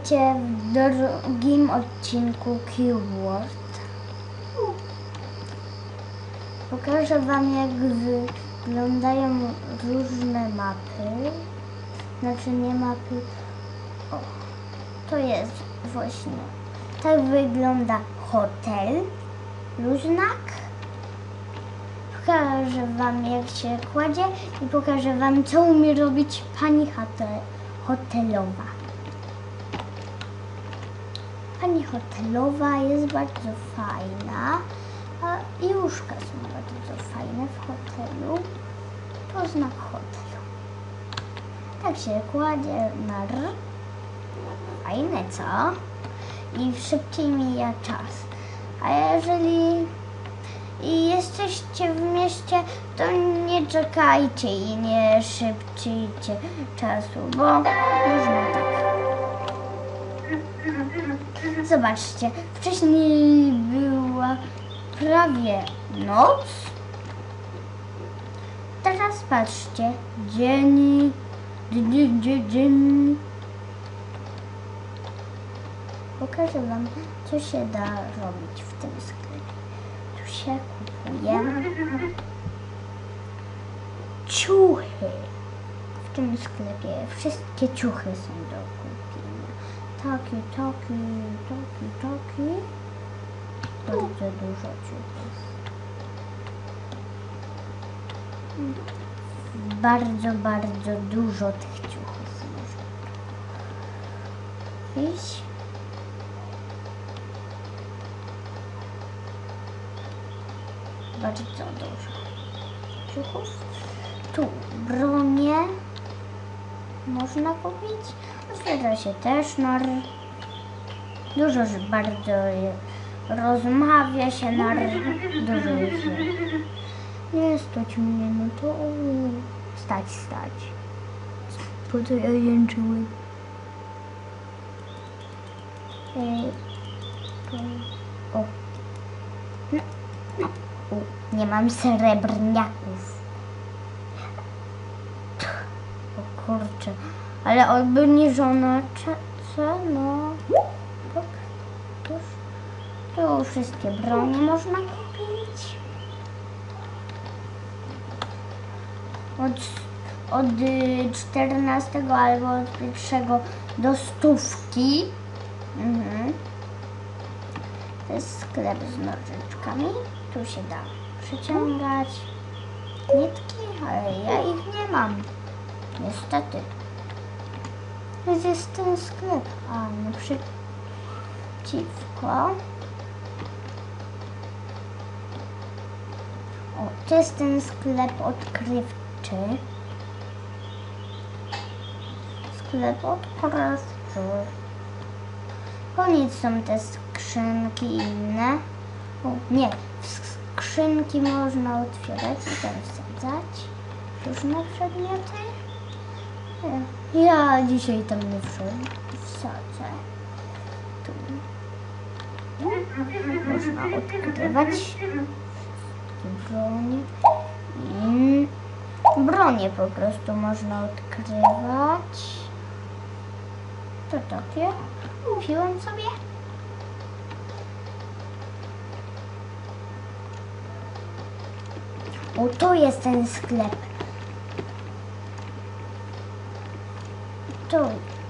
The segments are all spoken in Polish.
W drugim odcinku Keyword. Pokażę Wam jak wyglądają różne mapy. Znaczy nie mapy. O, to jest właśnie. Tak wygląda hotel. Luźnak. Pokażę Wam jak się kładzie i pokażę Wam co umie robić pani hotel, hotelowa. Pani hotelowa jest bardzo fajna, i łóżka są bardzo fajne w hotelu. To znak hotelu. Tak się kładzie na r. Fajne, co? I szybciej mija czas. A jeżeli i jesteście w mieście, to nie czekajcie i nie szybcijcie czasu, bo można tak. Zobaczcie, wcześniej była prawie noc. Teraz patrzcie, dzień, dzień, dzień. Pokażę Wam, co się da robić w tym sklepie. Tu się kupuje ciuchy. W tym sklepie wszystkie ciuchy są do kupienia. Taki, taki, taki, taki. Bardzo dużo ciuchów. Bardzo, bardzo dużo tych ciuchów można. Bardzo dużo ciuchów. Tu bronie można kupić. Otwiera się też nar. Dużo że bardzo rozmawia się nar. Dużo jest. Nie stać mnie, no to stać, stać. Po co ja jęczyłem? O. No, no. U, nie mam srebrniaków. O kurczę. Ale obniżona cena. Tak. Już. Tu wszystkie bronie można kupić. Od, od y, 14 albo od 1 do stówki. Mhm. To jest sklep z nożyczkami. Tu się da przyciągać nitki, ale ja ich nie mam. Niestety. Gdzie jest ten sklep? A, naprzeciwko. O, to jest ten sklep odkrywczy. Sklep odkrywczy. Koniec są te skrzynki inne. O, nie, skrzynki można otwierać i tam wsadzać różne przedmioty. Ja dzisiaj tam nie wsadzę. Tu. Można odkrywać bronie. I bronie po prostu można odkrywać. To takie. Kupiłem sobie. O, tu jest ten sklep. To,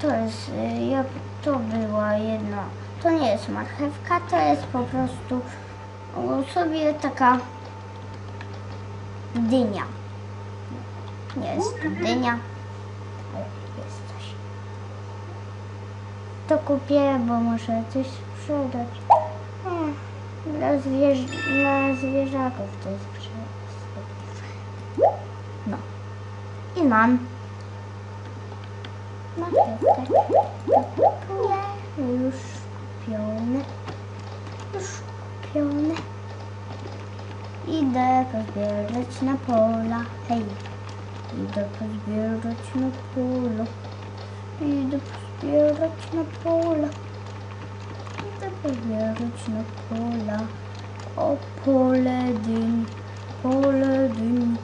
to jest, y, to była jedna, to nie jest marchewka, to jest po prostu sobie taka dynia. Nie jest to dynia, ale jest coś. To kupię, bo muszę coś sprzedać. Hmm, Dla, zwierz dla zwierzaków to jest sprzedać. No. I mam. Marchewkę. Kupuję. Już kupione. Już kupione. Idę pozbierać na pola. Hej. Idę pozbierać na pola. Idę pozbierać na pola. Idę pozbierać na pola. O pole dyń. Pole dyń.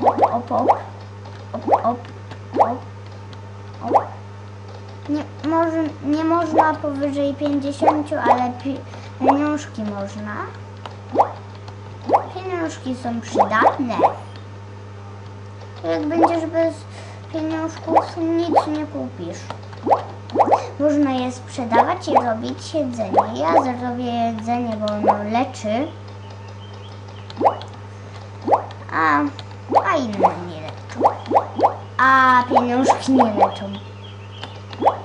Op, op, op, op, op, op, może, nie można powyżej 50, ale pi- pieniążki można. Pieniążki są przydatne. Jak będziesz bez pieniążków, nic nie kupisz. Można je sprzedawać i robić jedzenie. Ja zrobię jedzenie, bo ono leczy. A, a inne nie. A pieniążki nie leczą.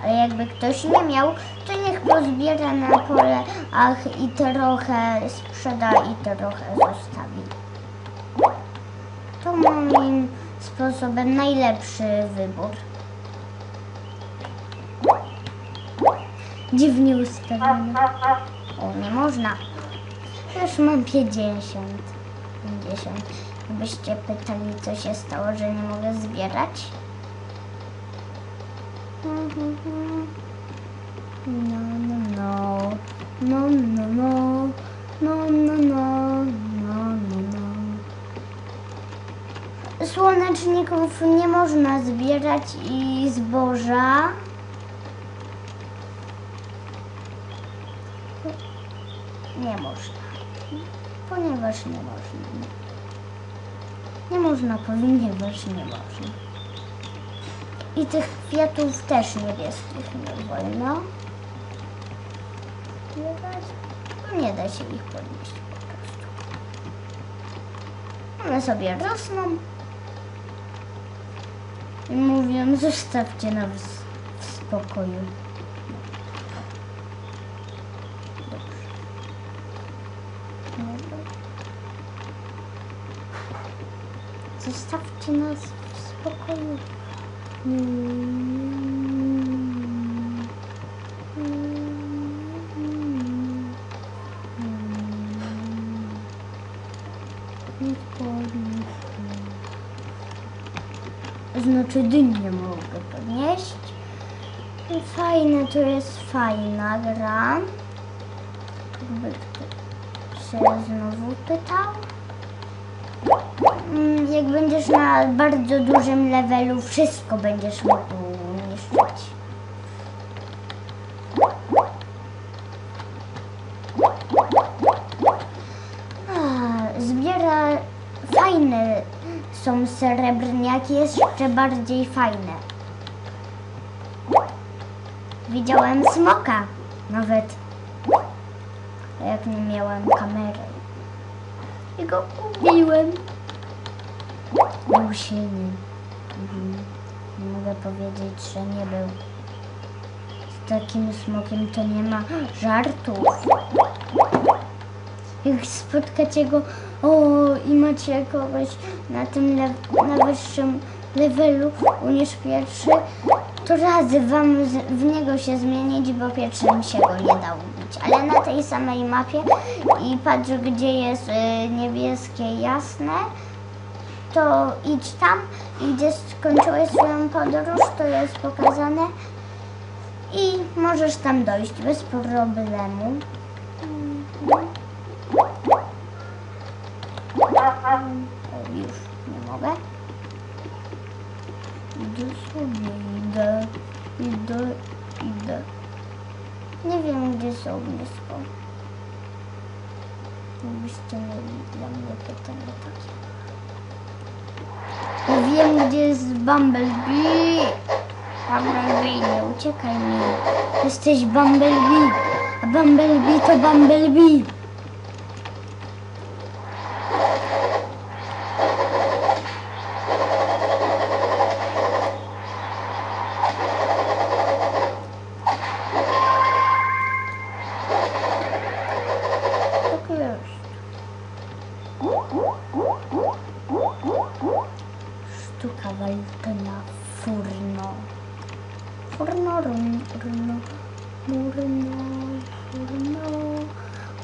Ale jakby ktoś nie miał, to niech pozbiera na pole ach i trochę sprzeda i trochę zostawi. To moim sposobem najlepszy wybór. Dziwnie ustawione. O, nie można. Już mam 50. 50. Gdybyście pytali, co się stało, że nie mogę zbierać. No, no, no. No, no, no. No, no, no. No, no, no. Słoneczników nie można zbierać i zboża. Nie można. Ponieważ nie można. Nie można, ponieważ nie można. I tych kwiatów też niebieskich nie wolno. bo nie da się ich podnieść po prostu. One sobie rosną. I mówią, zostawcie nas w spokoju. Zostawcie nas w spokoju. Znaczy dynię mogę podnieść. Fajne to jest fajna gra. Jakby się znowu pytał. Mm, Jak będziesz na bardzo dużym levelu, wszystko będziesz mógł niszczyć. Zbiera fajne są srebrniaki, jeszcze bardziej fajne. Widziałem smoka nawet, jak nie miałem kamery. I go ubiłem. Silny. Mhm. Mogę powiedzieć, że nie był. Z takim smokiem to nie ma żartów. Jak spotkacie go o, i macie kogoś na tym le- na wyższym levelu niż pierwszy, to razy wam w niego się zmienić, bo pierwszym się go nie da ubić. Ale na tej samej mapie i patrz gdzie jest y, niebieskie jasne, to idź tam gdzie skończyłeś swoją podróż, to jest pokazane i możesz tam dojść bez problemu. Już nie mogę. Idę sobie, idę, idę, idę. Nie wiem, gdzie są ognisko. Gdybyście mieli dla mnie pytanie takie. Wiem, gdzie jest Bumblebee. Bumblebee, nie uciekaj mi. Jesteś Bumblebee. A Bumblebee to Bumblebee. Tak jest. Sztuka walczenia furno. Furno, run, rno, murno, furno,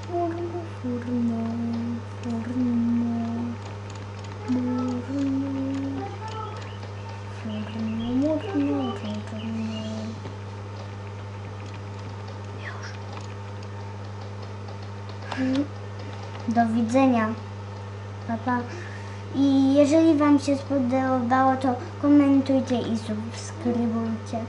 murno, furno, furno, murno, furno, murno, furno. Już. Do widzenia. Papa. I jeżeli Wam się spodobało, to komentujcie i subskrybujcie.